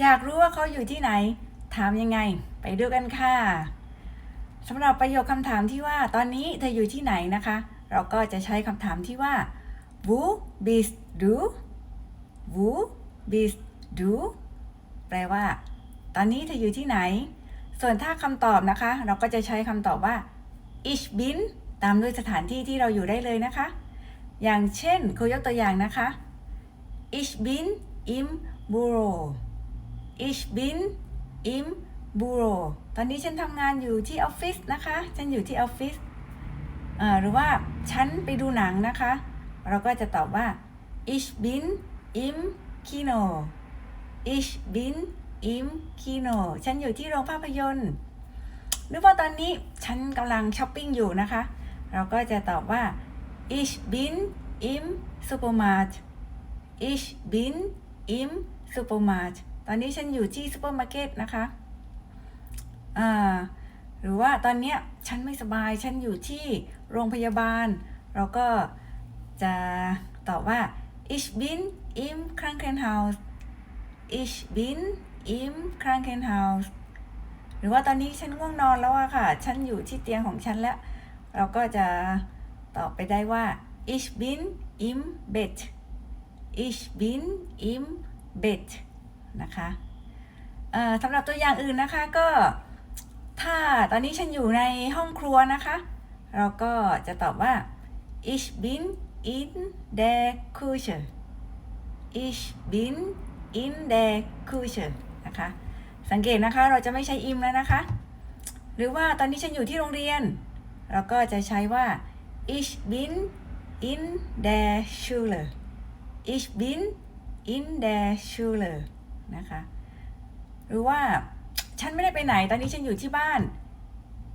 อยากรู้ว่าเขาอยู่ที่ไหน ถามยังไง ไปดูกันค่ะสำหรับประโยคคำถามที่ว่า ตอนนี้เธออยู่ที่ไหนนะคะ เราก็จะใช้คำถามที่ว่า wo bist du wo bist du แปลว่า ตอนนี้เธออยู่ที่ไหน ส่วนถ้าคำตอบนะคะ เราก็จะใช้คำตอบว่า ich bin ตามด้วยสถานที่ที่เราอยู่ได้เลยนะคะ อย่างเช่นครูยกตัวอย่างนะคะ ich bin im Büro ich bin im Büro ตอนนี้ฉันทำงานอยู่ที่ออฟฟิศนะคะ ฉันอยู่ที่ออฟฟิศหรือว่าฉันไปดูหนังนะคะ เราก็จะตอบว่า ich bin im Kino ich bin im Kino ฉันอยู่ที่โรงภาพยนตร์ หรือว่าตอนนี้ฉันกำลังช้อปปิ้งอยู่นะคะ เราก็จะตอบว่า ich bin im Supermarkt ich bin im Supermarkt ตอนนี้ฉันอยู่ที่ซูเปอร์มาร์เก็ตนะคะอ่าหรือว่าตอนเนี้ยฉันไม่สบายฉันอยู่ที่โรงพยาบาล เราก็จะตอบว่า ich bin im Krankenhaus ich bin im Krankenhaus หรือว่าตอนนี้ฉันง่วงนอนแล้วอะค่ะ ฉันอยู่ที่เตียงของฉันแล้ว เราก็จะตอบไปได้ว่า ich bin im Bett ich bin im Bett นะคะเอ่อสำหรับตัวอย่างอื่นนะคะก็ถ้าตอนนี้ฉันอยู่ในห้องครัวนะคะ เราก็จะตอบว่า ich bin in der Küche ich bin in der Küche นะคะ สังเกตนะคะเราจะไม่ใช้ im แล้วนะคะ หรือว่าตอนนี้ฉันอยู่ที่โรงเรียน เราก็จะใช้ว่า ich bin in der Schule ich bin in der Schule นะคะ หรือว่าฉันไม่ได้ไปไหน ตอนนี้ฉันอยู่ที่บ้าน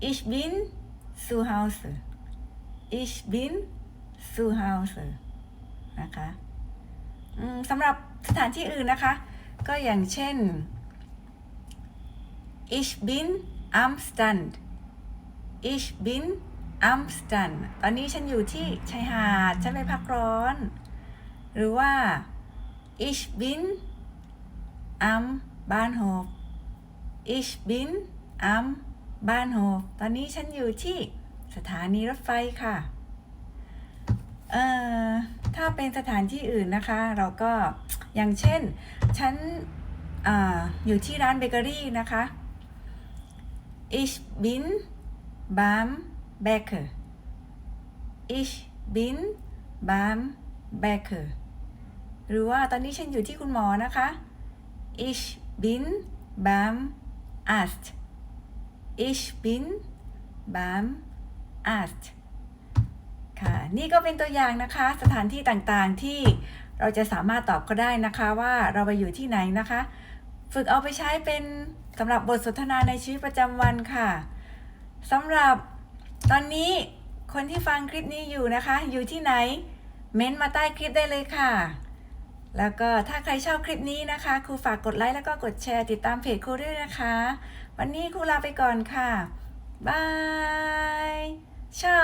ich bin zu Hause ich bin zu Hause นะคะสำหรับสถานที่อื่นนะคะ ก็อย่างเช่น ich bin am Strand ich bin am Strand ตอนนี้ฉันอยู่ที่ชายหาด ฉันไปพักร้อน หรือว่า ich bin am Bahnhof ich bin am Bahnhof ตอนนี้ฉันอยู่ที่สถานีรถไฟค่ะ เอ่อ ถ้าเป็นสถานที่อื่นนะคะ เราก็อย่างเช่น ฉันอาอยู่ที่ร้านเบเกอรี่นะคะ ich bin beim Bäcker ich bin beim Bäcker หรือว่าตอนนี้ฉันอยู่ที่คุณหมอนะคะ ich bin beim Arzt ich bin beim Arzt ค่ะ นี่ก็เป็นตัวอย่างนะคะ สถานที่ต่างๆที่เราจะสามารถตอบก็ได้นะคะว่าเราไปอยู่ที่ไหนนะคะ ฝึกเอาไปใช้เป็นสำหรับบทสนทนาในชีวิตประจำวันค่ะสำหรับตอนนี้คนที่ฟังคลิปนี้อยู่นะคะ อยู่ที่ไหน เม้นต์มาใต้คลิปได้เลยค่ะ แล้วก็ถ้าใครชอบคลิปนี้นะคะ ครูฝากกดไลค์แล้วก็กดแชร์ติดตามเพจครูด้วยนะคะ วันนี้ครูลาไปก่อนค่ะบายเช้า